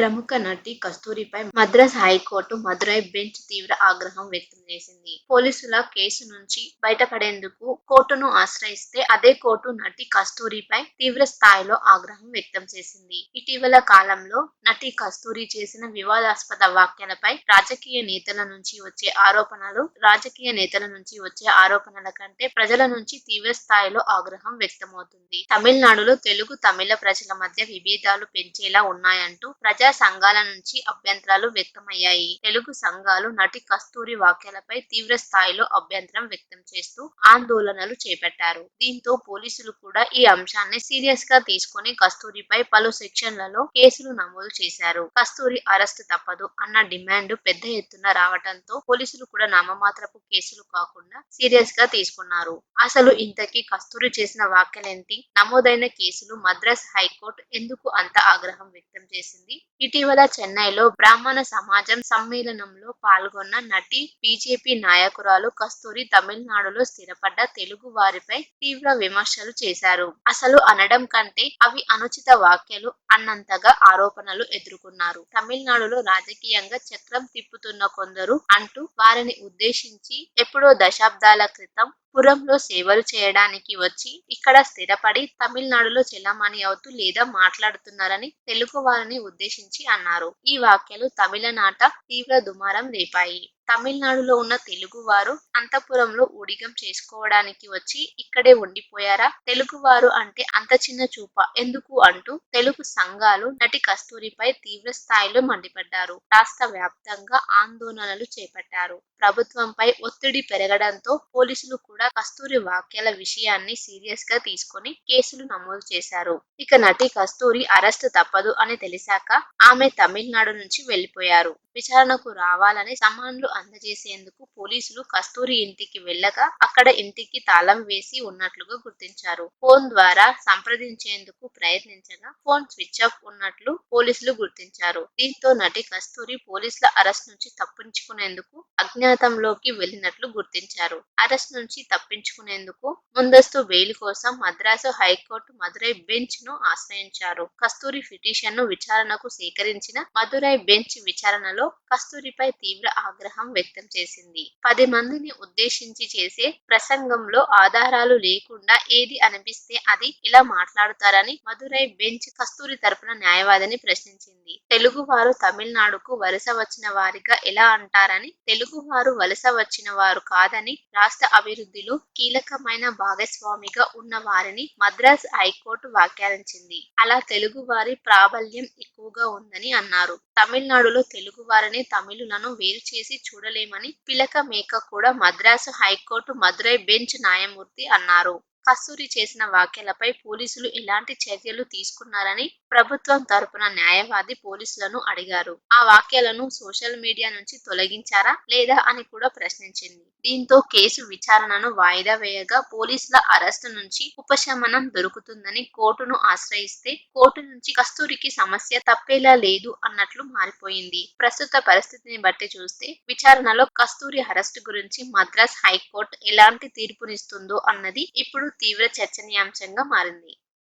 ప్రముఖ నటి కస్తూరిపై Madras high court Madurai bench తీవ్ర ఆగ్రహం వ్యక్తం చేసింది. పోలీసుల కేసు నుంచి బయటపడేందుకు కోర్టును ఆశ్రయిస్తే అదే కోర్టు నటి కస్తూరిపై తీవ్ర స్థాయిలో ఆగ్రహం వ్యక్తం చేసింది. ఇటీవల కాలంలో నటి కస్తూరి చేసిన వివాదాస్పద వ్యాఖ్యలపై రాజకీయ నేతల నుంచి వచ్చే ఆరోపణలు రాజకీయ నేతల నుంచి వచ్చే ఆరోపణల కంటే ప్రజల నుంచి తీవ్ర స్థాయిలో ఆగ్రహం వ్యక్తమవుతుంది. తమిళనాడులో తెలుగు తమిళ ప్రజల మధ్య విభేదాలు పెంచేలా ఉన్నాయంటూ ప్రజా సంఘాల నుంచి అభ్యంతరాలు వ్యక్తమయ్యాయి. తెలుగు సంఘాలు నటి కస్తూరి వ్యాఖ్యలపై తీవ్ర స్థాయిలో అభ్యంతరం వ్యక్తం చేస్తూ ఆందోళనలు చేపట్టారు. దీంతో పోలీసులు కూడా ఈ అంశాన్ని సీరియస్గా తీసుకుని కస్తూరిపై పలు సెక్షన్లలో కేసులు నమోదు చేశారు. కస్తూరి అరెస్ట్ తప్పదు అన్న డిమాండ్ పెద్ద ఎత్తున రావడంతో పోలీసులు కూడా నామమాత్రపు కేసులు కాకుండా సీరియస్గా తీసుకున్నారు. అసలు ఇంతకీ కస్తూరి చేసిన వ్యాఖ్యలేంటి? నమోదైన కేసులు మద్రాస్ హైకోర్టు ఎందుకు అంత ఆగ్రహం వ్యక్తం చేసింది? ఇటీవల చెన్నైలో బ్రాహ్మణ సమాజం సమ్మేళనంలో పాల్గొన్న నటి బీజేపీ నాయకురాలు కస్తూరి తమిళనాడులో స్థిరపడ్డ తెలుగు వారిపై తీవ్ర విమర్శలు చేశారు. అసలు అనడం కంటే అవి అనుచిత వ్యాఖ్యలు అన్నంతగా ఆరోపణలు ఎదుర్కొన్నారు. తమిళనాడులో రాజకీయంగా చక్రం తిప్పుతున్న కొందరు అంటూ వారిని ఉద్దేశించి ఎప్పుడో దశాబ్దాల క్రితం పురంలో సేవలు చేయడానికి వచ్చి ఇక్కడ స్థిరపడి తమిళనాడులో చెలామణి అవుతూ లేదా మాట్లాడుతున్నారని తెలుగు వారిని ఉద్దేశించి అన్నారు. ఈ వ్యాఖ్యలు తమిళనాట తీవ్ర దుమారం రేపాయి. తమిళనాడులో ఉన్న తెలుగువారు అంతఃపురంలో ఊడిగం చేసుకోవడానికి వచ్చి ఇక్కడే ఉండిపోయారా? తెలుగువారు అంటే అంత చిన్న చూప. ఎందుకు అంటూ తెలుగు సంఘాలు నటి కస్తూరిపై తీవ్ర స్థాయిలో మండిపడ్డారు. రాష్ట్ర వ్యాప్తంగా ఆందోళనలు చేపట్టారు. ప్రభుత్వంపై ఒత్తిడి పెరగడంతో పోలీసులు కూడా కస్తూరి వ్యాఖ్యల విషయాన్ని సీరియస్గా తీసుకొని కేసులు నమోదు చేశారు. ఇక నటి కస్తూరి అరెస్ట్ తప్పదు అని తెలిసాక ఆమె తమిళనాడు నుంచి వెళ్ళిపోయారు విచారణకు రావాలని సమన్లు అందజేసేందుకు పోలీసులు కస్తూరి ఇంటికి వెళ్ళగా అక్కడ ఇంటికి తాళం వేసి ఉన్నట్లుగా గుర్తించారు. ఫోన్ ద్వారా సంప్రదించేందుకు ప్రయత్నించగా ఫోన్ స్విచ్ ఆఫ్ ఉన్నట్లు పోలీసులు గుర్తించారు. దీంతో నటి కస్తూరి పోలీసుల అరెస్ట్ నుంచి తప్పించుకునేందుకు అజ్ఞాతంలోకి వెళ్ళినట్లు గుర్తించారు. అరెస్ట్ నుంచి తప్పించుకునేందుకు ముందస్తు బెయిల్ కోసం మద్రాసు హైకోర్టు మదురై బెంచ్ను ఆశ్రయించారు. కస్తూరి పిటిషన్ను విచారణకు సేకరించిన మదురై బెంచ్ విచారణలో కస్తూరిపై తీవ్ర ఆగ్రహం వ్యక్తం చేసింది. పది మందిని ఉద్దేశించి చేసే ప్రసంగంలో ఆధారాలు లేకుండా ఏది అనిపిస్తే అది ఇలా మాట్లాడుతారని మదురై బెంచ్ కస్తూరి తరపున న్యాయవాదిని ప్రశ్నించింది. తెలుగు వారు తమిళనాడుకు వలస వచ్చిన వారిగా ఎలా అంటారని తెలుగు వారు వలస వచ్చిన వారు కాదని రాష్ట్ర అభివృద్ధిలో కీలకమైన భాగస్వామిగా ఉన్న వారిని మద్రాస్ హైకోర్టు వ్యాఖ్యానించింది. అలా తెలుగు వారి ప్రాబల్యం ఎక్కువగా ఉందని అన్నారు. తమిళనాడులో తెలుగు వారిని తమిళులను వేరు చేసి చూడలేమని పిలక మేక కూడా మద్రాసు హైకోర్టు మదురై బెంచ్ న్యాయమూర్తి అన్నారు. కస్తూరి చేసిన వ్యాఖ్యలపై పోలీసులు ఎలాంటి చర్యలు తీసుకున్నారని ప్రభుత్వం తరపున న్యాయవాది పోలీసులను అడిగారు. ఆ వ్యాఖ్యలను సోషల్ మీడియా నుంచి తొలగించారా లేదా అని కూడా ప్రశ్నించింది. దీంతో కేసు విచారణను వాయిదా వేయగా పోలీసుల అరెస్టు నుంచి ఉపశమనం దొరుకుతుందని కోర్టును ఆశ్రయిస్తే కోర్టు నుంచి కస్తూరికి సమస్య తప్పేలా లేదు అన్నట్లు మారిపోయింది. ప్రస్తుత పరిస్థితిని బట్టి చూస్తే విచారణలో కస్తూరి అరెస్టు గురించి మద్రాస్ హైకోర్టు ఎలాంటి తీర్పునిస్తుందో అన్నది ఇప్పుడు తీవ్ర చర్చనీయాంశంగా మారింది.